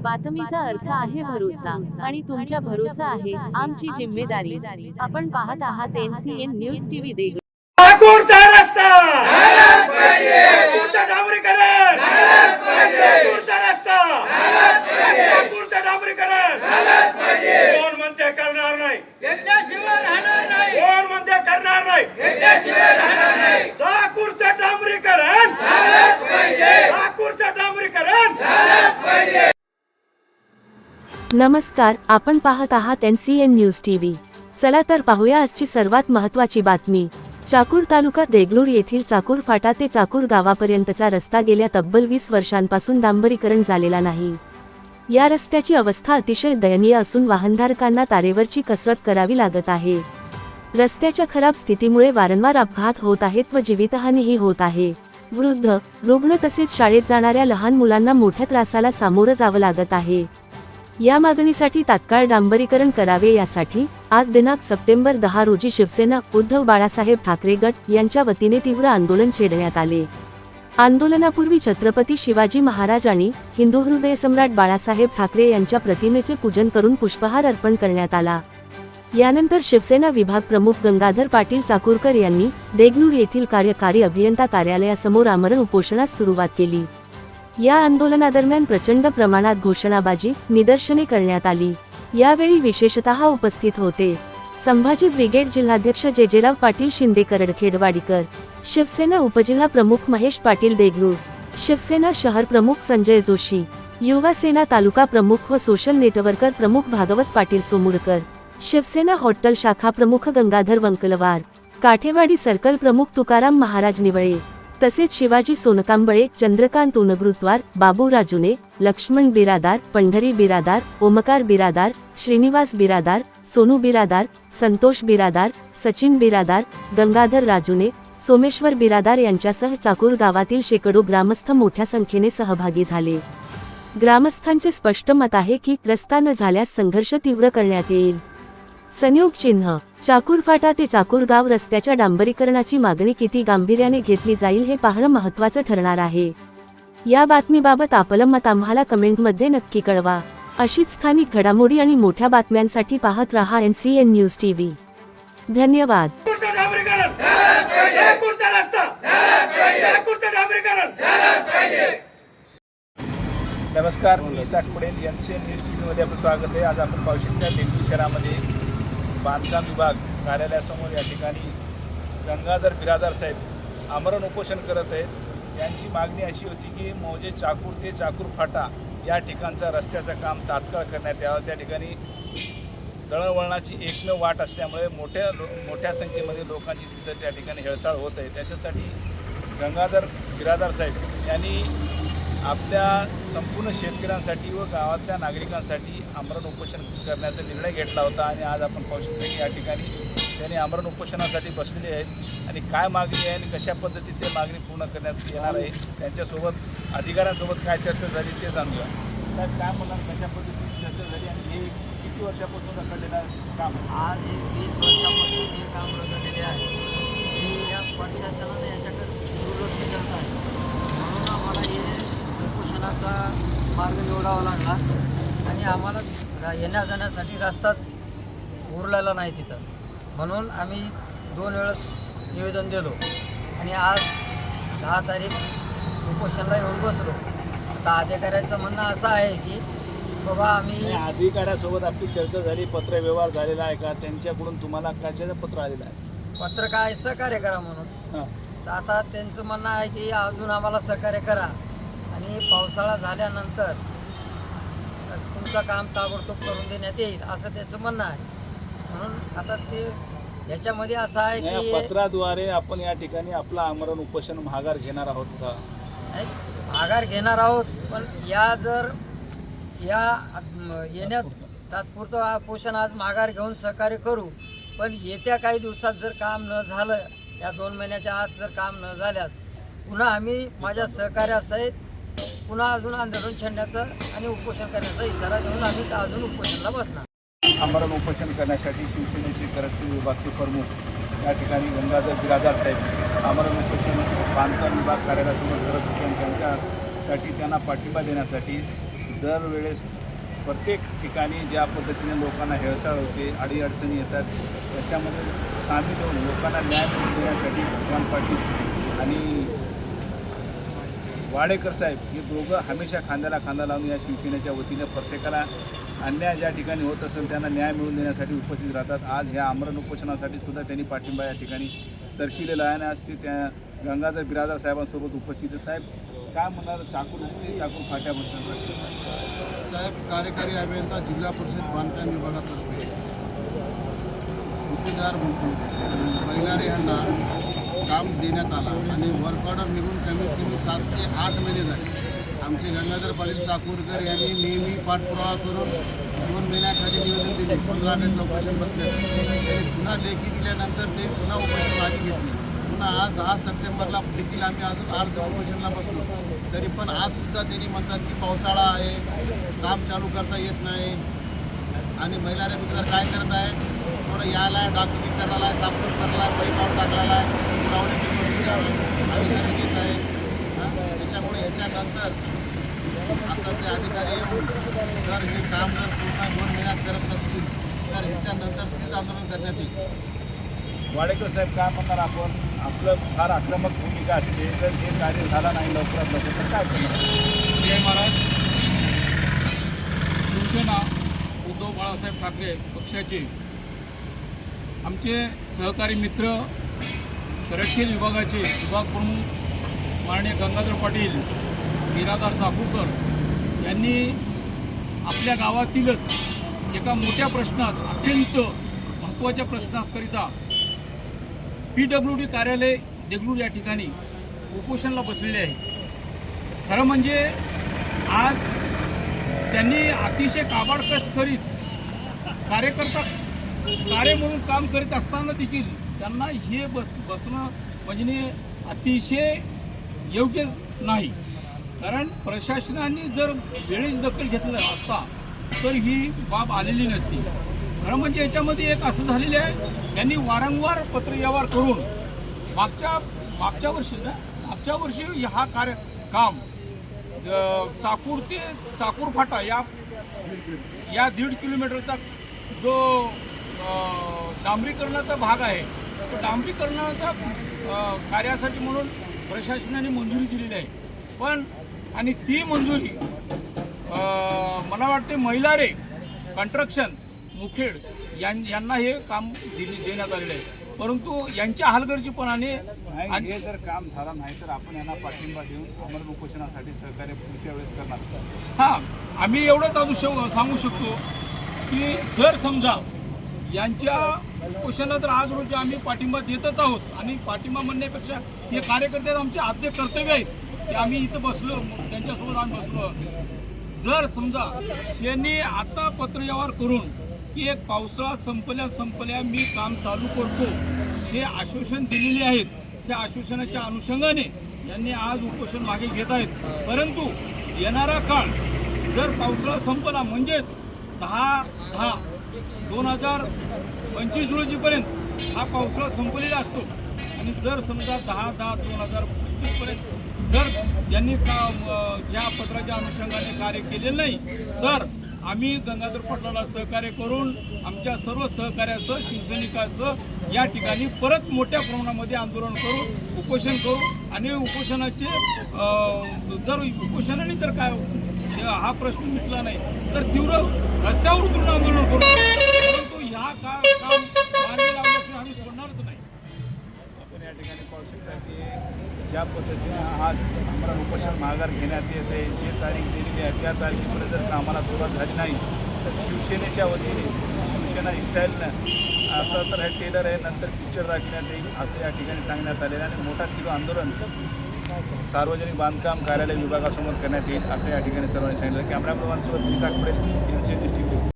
बातमीचा अर्थ आहे भरोसा आणि तुमच्या भरोसा आहे आमची जिम्मेदारी. आपण पाहत आहात एनसीएन न्यूज टीव्ही देग ठाकूरचा रस्ता ठाकूरचा डांबरीकरण ठाकूरचा रस्ता ठाकूरचा डांबरीकरण कोण म्हणते करणार नाही घेतल्याशिवाय राहणार नाही कोण म्हणते करणार नाही घेतल्याशिवाय राहणार नाही ठाकूरचं डांबरीकरण ठाकूरचं डांबरीकरण नमस्कार आपण पाहत आहात त्यान सी एन न्यूज टीव्ही चला तर पाहूया आजची सर्वात महत्त्वाची बातमी. चाकूर तालुका देगलूर येथील चाकूर फाटा ते चाकूर गावापर्यंतचा रस्ता गेल्या तब्बल वीस वर्षांपासून डांबरीकरण झालेला नाही. या रस्त्याची अवस्था अतिशय दयनीय असून वाहनधारकांना तारेवरची कसरत करावी लागत आहे. रस्त्याच्या खराब स्थितीमुळे वारंवार अपघात होत आहेत व जीवितहानीही होत आहे. वृद्ध रुग्ण तसेच शाळेत जाणाऱ्या लहान मुलांना मोठ्या त्रासाला सामोरं जावं लागत आहे. या मागणीसाठी तात्काळ डांबरीकरण करावे यासाठी आज दिनांक सप्टेंबर दहा रोजी शिवसेना उद्धव बाळासाहेब ठाकरे गट यांच्या वतीने तीव्र आंदोलन छेडण्यात आले. आंदोलनापूर्वी छत्रपती शिवाजी महाराज आणि हिंदू हृदय सम्राट बाळासाहेब ठाकरे यांच्या प्रतिमेचे पूजन करून पुष्पहार अर्पण करण्यात आला. यानंतर शिवसेना विभाग प्रमुख गंगाधर पाटील चाकूरकर यांनी देगलूर येथील कार्यकारी अभियंता कार्यालयासमोर आमरण उपोषणास सुरुवात केली. या आंदोलनादरम्यान प्रचंड प्रमाणात घोषणाबाजी निदर्शने करण्यात आली. यावेळी विशेषतः उपस्थित होते. संभाजी ब्रिगेड जिल्हाध्यक्ष जेजेराव पाटील शिंदे करडखेडवाडीकर शिवसेना उपजिल्हा प्रमुख महेश पाटील देगलूर. शिवसेना शहर प्रमुख संजय जोशी. युवा सेना तालुका प्रमुख व सोशल नेटवर्कर प्रमुख भागवत पाटील सोमुरकर शिवसेना हॉटेल शाखा प्रमुख गंगाधर वंकलवार. काठेवाडी सर्कल प्रमुख तुकाराम महाराज निवळे. तसेच शिवाजी सोनकांबळे चंद्रकांत उनगृत्वार बाबू राजूने लक्ष्मण बिरादार पंढरी बिरादार ओमकार बिरादार श्रीनिवास बिरादार सोनू बिरादार संतोष बिरादार सचिन बिरादार गंगाधर राजूने सोमेश्वर बिरादार यांच्यासह चाकूर गावातील शेकडो ग्रामस्थ मोठ्या संख्येने सहभागी झाले. ग्रामस्थांचे स्पष्ट मत आहे की रस्ता न झाल्यास संघर्ष तीव्र करण्यात येईल. संयोग चिन्ह चाकूर फाटा ते चाकूर गाव रस्त्याच्या डांबरीकरणाची मागणी किती गांभीर्याने घेतली जाईल हे पाहणं महत्वाचं ठरणार आहे. या बातमीबाबत आपलं मत आम्हाला कमेंटमध्ये नक्की कळवा. अशीच स्थानिक घडामोडी आणि मोठ्या बातम्यांसाठी पाहत रहा N C N news TV. धन्यवाद. नमस्कार मी Isak Padel N C N news T व्हीमध्ये आपलं स्वागत आहे. आज आपण पाहू शकता देगलूर शहरामध्ये बांधकाम विभाग कार्यालयासमोर या ठिकाणी गंगाधर बिरादार साहेब आमरण उपोषण करत आहेत. यांची मागणी अशी होती की मौजे चाकूर ते चाकूर फाटा या ठिकाणचा रस्त्याचं काम तात्काळ करण्यात यावं. त्या ठिकाणी दळणवळणाची एकमेव वाट असल्यामुळे मोठ्या लो मोठ्या संख्येमध्ये लोकांची तिथं त्या ठिकाणी हेळसाळ होत आहे. त्याच्यासाठी गंगाधर बिरादार साहेब यांनी आपल्या संपूर्ण शेतकऱ्यांसाठी व गावातल्या नागरिकांसाठी आमरण उपोषण करण्याचा निर्णय घेतला होता आणि आज आपण पाहू शकतो की या ठिकाणी त्यांनी आमरण उपोषणासाठी बसलेले आहेत आणि काय मागणी आहे आणि कशा पद्धतीत ते मागणी पूर्ण करण्यात येणार आहे त्यांच्यासोबत अधिकाऱ्यांसोबत काय चर्चा झाली ते जाणूया. तर काय म्हणणार कशा पद्धतीची चर्चा झाली आणि हे किती वर्षापासून रखडलेलं काम? आज एक वीस वर्षापासून हे काम रखडलेले आहे. आणि या प्रशासनाने याच्याकडे दुर्लक्ष करत आहे. उपोषणाचा मार्ग निवडावा लागला. आणि आम्हाला येण्या जाण्यासाठी रस्ताच उरलेला नाही तिथं. म्हणून आम्ही दोन वेळेस निवेदन दिलो. आणि आज दहा तारीख उपोषणाला येऊन बसलो. आता अधिकाऱ्यांचं म्हणणं असं आहे की बाबा आम्ही अधिकाऱ्यासोबत आपली चर्चा झाली पत्रव्यवहार झालेला आहे का? त्यांच्याकडून तुम्हाला कशाचं पत्र आलेलं आहे? पत्र काय सहकार्य करा म्हणून. हां. तर आता त्यांचं म्हणणं आहे की अजून आम्हाला सहकार्य करा. आणि पावसाळा झाल्यानंतर तुमचं काम ताबडतोब करून देण्यात येईल असं त्यांचं म्हणणं आहे. म्हणून आता ते याच्यामध्ये असं आहे की पत्राद्वारे आपण या ठिकाणी आपलं आमरण उपोषण माघार घेणार आहोत का? माघार घेणार आहोत पण या जर या येण्यात तात्पुरतं पोषण आज माघार घेऊन सहकार्य करू पण येत्या काही दिवसात जर काम न झालं या दोन महिन्याच्या आत जर काम न झाल्यास पुन्हा आम्ही माझ्या सहकार्यासहित पुन्हा अजून आंदोलन छेडण्याचं आणि उपोषण करण्याचा इशारा देऊन आम्ही अजून उपोषणाला बसणार? आमरण उपोषण करण्यासाठी शिवसेनेचे करक्टीव विभागचे प्रमुख या ठिकाणी गंगाधर बिरादार साहेब आमरण उपोषण बांधकाम विभाग कार्यालयासमोर करत होते आणि त्यांच्यासाठी त्यांना पाठिंबा देण्यासाठी दरवेळेस प्रत्येक ठिकाणी ज्या पद्धतीने लोकांना हेळसाळ होते अडीअडचणी येतात त्याच्यामध्ये सामील होऊन लोकांना न्याय मिळवून देण्यासाठी भगवान पाटील आणि वाडेकर साहेब हे दोघं हमेशा खांद्याला खांदा लावून या शिवसेनेच्या वतीने प्रत्येकाला अन्याय ज्या ठिकाणी होत असेल त्यांना न्याय मिळवून देण्यासाठी उपस्थित राहतात. आज ह्या आमरण उपोषणासाठी सुद्धा त्यांनी पाठिंबा या ठिकाणी दर्शिलेला आहे. आणि आज ते त्या गंगाधर बिराजदार साहेबांसोबत उपस्थित आहे. साहेब काय म्हणणार चाकूर उठते चाकूर फाट्याबद्दल? साहेब कार्यकारी अभियंता जिल्हा परिषद बांधकाम विभागातर्फे. गुत्तेदार म्हणून. बैलारे यांना काम देण्यात आलं आणि वर्क ऑर्डर निघून कमीत कमी सात ते आठ महिने झाले. आमचे गंगाधर पाटील चाकूरकर यांनी नेहमी पाठपुरावा करून दोन महिन्याखाली निवेदन दिले. पंधरा मिनिट लोकेशन बसले त्यांनी पुन्हा लेखी दिल्यानंतर ते पुन्हा उपोषण मागे घेतली. पुन्हा आज दहा सप्टेंबरला देखील आम्ही अजून आठ उपोषणला बसलो. तरी पण आजसुद्धा त्यांनी म्हणतात की पावसाळा आहे काम चालू करता येत नाही. आणि महिला रेग्युलर काय करत आहे थोडं यायला आहे डाक्टरी करायला आहे साफसूफ करायला आहे पैप आऊट टाकलेला आहे लावण्याची गोष्टी अधिकारी घेत आहे हां? त्याच्यामुळे ह्याच्यानंतर आता ते अधिकारी येऊन जर हे काम जर पूर्ण दोन महिन्यात करत नसतील तर ह्याच्यानंतर तीच आंदोलन करण्यात येईल. वाडेकर साहेब काय म्हणणार आपण? आपलं फार आक्रमक भूमिका असते जर हे कार्य झालं नाही लवकरात लवकर तर काय करणार? जय महाराज शिवसेना उद्धव बाळासाहेब ठाकरे पक्षाचे आमचे सहकारी मित्र पर्यटन विभागाचे विभाग प्रमुख माननीय गंगाधर पाटील निराधार चाकूकर यांनी आपल्या गावातीलच एका मोठ्या प्रश्नात अत्यंत महत्त्वाच्या प्रश्नाकरिता पी डब्ल्यू डी कार्यालय देगलूर या ठिकाणी उपोषणला बसलेले आहे. खरं म्हणजे आज त्यांनी अतिशय काबाड कष्ट करीत कार्यकर्ता कार्य म्हणून काम करीत असताना देखील त्यांना हे बस बसणं म्हणजे अतिशय योग्य नाही. कारण प्रशासनाने जर वेळेस दखल घेतलं असता तर ही बाब आलेली नसती. खरं म्हणजे याच्यामध्ये एक असं झालेलं आहे त्यांनी वारंवार पत्रव्यवहार करून मागच्या मागच्या वर्षी ना मागच्या वर्षी हा कार्य काम चाकूर ते चाकूर फाटा या या दीड किलोमीटरचा जो डांबरीकरणाचा भाग आहे. तो डांबरीकरणाचा कार्यासाठी म्हणून प्रशासनाने मंजुरी दिलेली आहे. पण आणि ती मंजुरी मला वाटते महिलारे कन्स्ट्रक्शन मुखेड यां यांना हे काम दिले देण्यात आलेलं आहे. परंतु यांच्या हलगर्जीपणाने हे जर काम झालं नाही तर आपण यांना पाठिंबा देऊन आमरण उपोषणासाठी सहकार्य पुढच्या वेळेस करणार हां आम्ही एवढंच अजून सांगू शकतो की जर समजा यांच्या उपोषणाला तर आज रोजी आम्ही पाठिंबा देतच आहोत. आणि पाठिंबा म्हणण्यापेक्षा हे कार्यकर्ते आमचे आद्य कर्तव्य आहेत. की आम्ही इथं बसलो त्यांच्यासोबत आम्ही बसलो. जर समजा यांनी आता पत्रव्यवहार करून की एक पावसाळा संपल्या संपल्या मी काम चालू करतो हे आश्वासन दिलेले आहेत. त्या आश्वासनाच्या अनुषंगाने यांनी आज उपोषण मागे घेत आहेत. परंतु येणारा काळ जर पावसाळा संपला म्हणजेच दहा दहा दोन हजार पंचवीस रोजीपर्यंत हा पावसाळा संपलेला असतो. आणि जर समजा दहा दहा दोन हजार पंचवीसपर्यंत जर यांनी का ज्या पत्राच्या अनुषंगाने कार्य केलेलं नाही तर आम्ही गंगाधर पटलाला सहकार्य करून आमच्या सर्व सहकार्यासह शिवसैनिकासह या ठिकाणी परत मोठ्या प्रमाणामध्ये आंदोलन करू उपोषण करू. आणि उपोषणाचे जर उपोषणाने जर काय हा प्रश्न मिटला नाही तर तीव्र रस्त्यावर उतरून आंदोलन करू. परंतु ह्या का काम मार्गी लावल्याशिवाय आम्ही सोडणारच नाही. आपण या ठिकाणी पाहू शकता की ज्या पद्धतीने आज आम्हाला उपोषण माघार घेण्यात येत आहे जे तारीख दिलेली आहे त्या तारखेपर्यंत जर कामाला सुरुवात झाली नाही तर शिवसेनेच्या वतीने शिवसेना स्टाईलनं आता तर हे टेलर आहे नंतर पिक्चर राखण्यात येईल असं या ठिकाणी सांगण्यात आलेलं आणि मोठा तीव्र आंदोलन सार्वजनिक बांधकाम कार्यालय विभागासमोर करण्यात येईल असं या ठिकाणी सर्वांनी सांगितलं. कॅमेरा प्रमाणसोबत विसाकडे पडेल एन